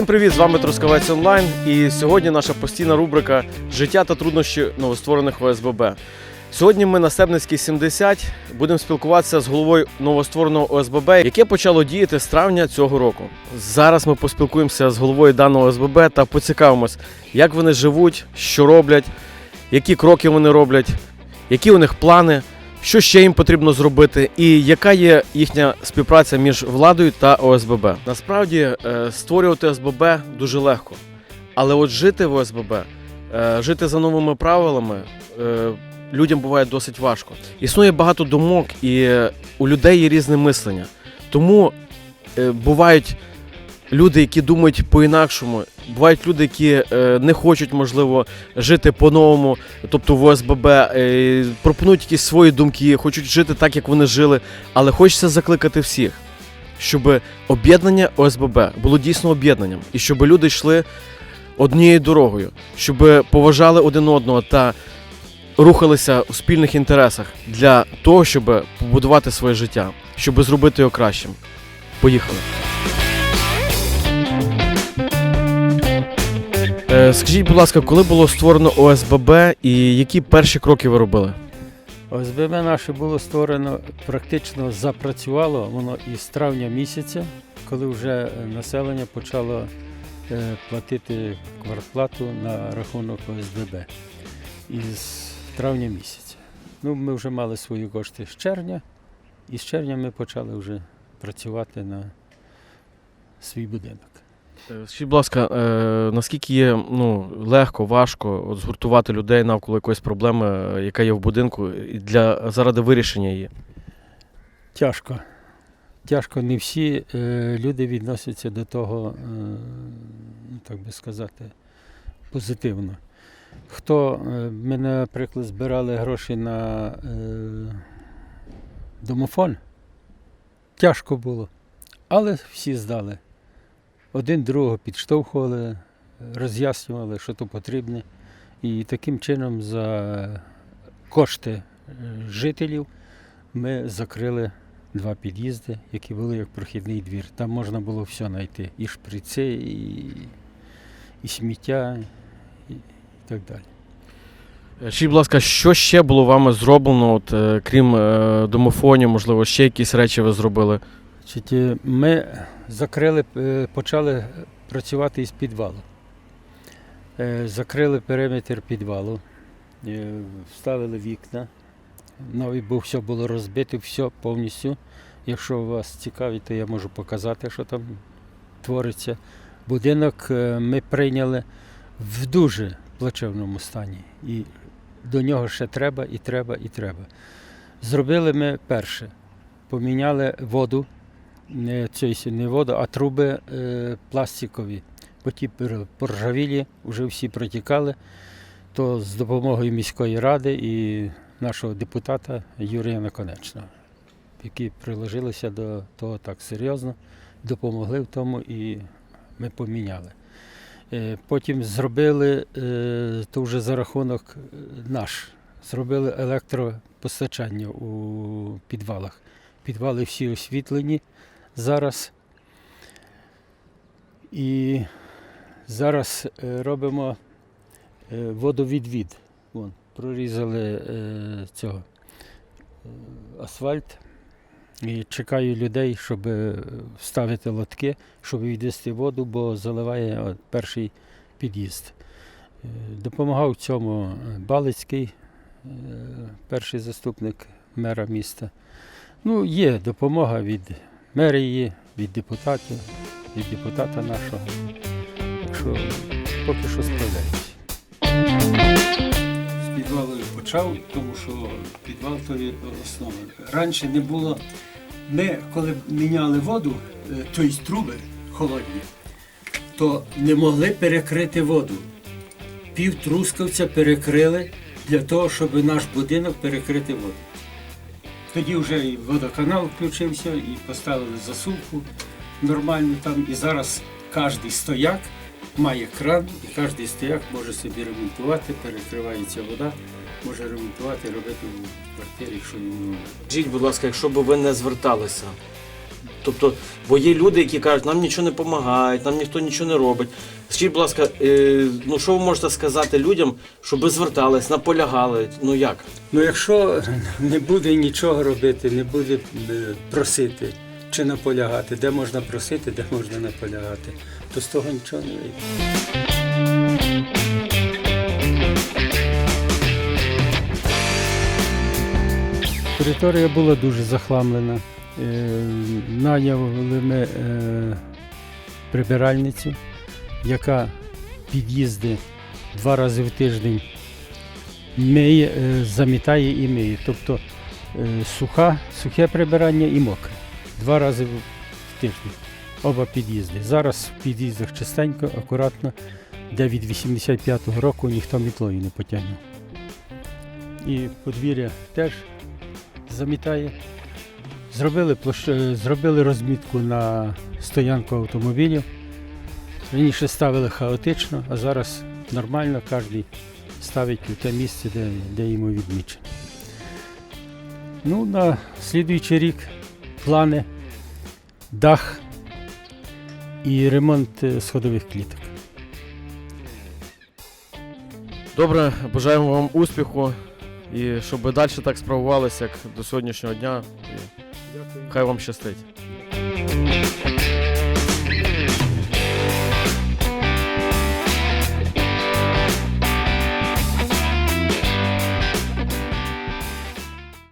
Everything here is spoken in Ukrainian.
Всім привіт! З вами Трускавець Онлайн. І сьогодні наша постійна рубрика Життя та труднощі новостворених ОСББ. Сьогодні ми на Стебницькій 70 будемо спілкуватися з головою новоствореного ОСББ, яке почало діяти з травня цього року. Зараз ми поспілкуємося з головою даного ОСББ та поцікавимось, як вони живуть, що роблять, які кроки вони роблять, які у них плани, що ще їм потрібно зробити, і яка є їхня співпраця між владою та ОСББ. Насправді е, створювати ОСББ дуже легко, але от жити в ОСББ, е, жити за новими правилами. е, Людям буває досить важко. Існує багато думок, і у людей є різне мислення. Тому бувають люди, які думають по-інакшому, бувають люди, які е, не хочуть, можливо, жити по-новому, тобто в ОСББ, е, пропонують якісь свої думки, хочуть жити так, як вони жили. Але хочеться закликати всіх, щоб об'єднання ОСББ було дійсно об'єднанням, і щоб люди йшли однією дорогою, щоб поважали один одного та рухалися у спільних інтересах для того, щоб побудувати своє життя, щоб зробити його кращим. Поїхали. Скажіть, будь ласка, коли було створено ОСББ і які перші кроки ви робили? ОСББ наше було створено, практично запрацювало воно із травня місяця, коли вже е, населення почало е, платити квартплату на рахунок ОСББ із травня місяця. Ну, ми вже мали свої кошти з червня, і з червня ми почали вже працювати на свій будинок. Е, Скажіть, будь ласка, е, наскільки є ну, легко, важко от, згуртувати людей навколо якоїсь проблеми, е, яка є в будинку, і для заради вирішення її? Тяжко. Тяжко не всі е, люди відносяться до того, е, ну, так би сказати, позитивно. Хто, е, ми, наприклад, збирали гроші на е, домофон, тяжко було, але всі здали. Один другого підштовхували, роз'яснювали, що то потрібне. І таким чином за кошти е, жителів ми закрили два під'їзди, які були як прохідний двір. Там можна було все знайти. І шприци, і, і сміття, і, і так далі. Е, Скажіть, будь ласка, що ще було вами зроблено, от, е, крім домофонів, можливо, ще якісь речі ви зробили? Е, ми закрили, е, почали працювати із підвалу. Е, Закрили периметр підвалу, вставили вікна. Нові, бо все було розбите, все повністю. Якщо вас цікавить, то я можу показати, що там твориться. Будинок ми прийняли в дуже плачевному стані. І до нього ще треба, і треба, і треба. Зробили ми перше. Поміняли воду, не, не воду, а труби е, пластикові. Бо ті поржавілі вже всі протікали. То з допомогою міської ради і нашого депутата Юрія Наконечного, які приложилися до того так серйозно, допомогли в тому і ми поміняли. Е, Потім зробили, е, то вже за рахунок наш, зробили електропостачання у підвалах. Підвали всі освітлені зараз. І зараз е, робимо е, водовідвід. Вон, прорізали е, цього асфальт. І чекаю людей, щоб вставити лотки, щоб відвести воду, бо заливає перший під'їзд. Допомагав цьому Балицький, перший заступник мера міста. Ну, є допомога від мерії, від депутатів, від депутата нашого. Так що поки що справляюся. З підвалу почав, тому що підвал то є основа. Раніше не було. Ми, коли міняли воду, е, тобто труби холодні, то не могли перекрити воду. Пів трускавця перекрили для того, щоб наш будинок перекрити воду. Тоді вже водоканал включився, і поставили засувку нормальну там. І зараз кожен стояк має кран, і кожен стояк може собі ремонтувати, перекривається вода, може ремонтувати, робити в квартирі, якщо йому. Скажіть, будь ласка, якщо б ви не зверталися, Тобто, бо є люди, які кажуть, нам нічого не допомагають, нам ніхто нічого не робить. Скажіть, будь ласка, е, ну що ви можете сказати людям, щоб звертались, наполягали? Ну як? Ну, якщо не буде нічого робити, не буде е, просити чи наполягати, де можна просити, де можна наполягати, то з того нічого не вийде. Територія була дуже захламлена. Е, Наняли ми е, прибиральницю, яка під'їзди два рази в тиждень миє, е, замітає і миє. Тобто е, суха, сухе прибирання і мокре. Два рази в тиждень. Оба під'їзди. Зараз в під'їздах чистенько, акуратно, де від 85-го року ніхто мітлою не потягнув. І подвір'я теж замітає. Зробили, площ... е, зробили розмітку на стоянку автомобілів. Раніше ставили хаотично, а зараз нормально, кожен ставить у те місце, де, де йому відмічено. Ну, на слідуючий рік плани, дах і ремонт е, сходових кліток. Добре, бажаємо вам успіху і щоб далі так справувалися, як до сьогоднішнього дня. І хай вам щастить.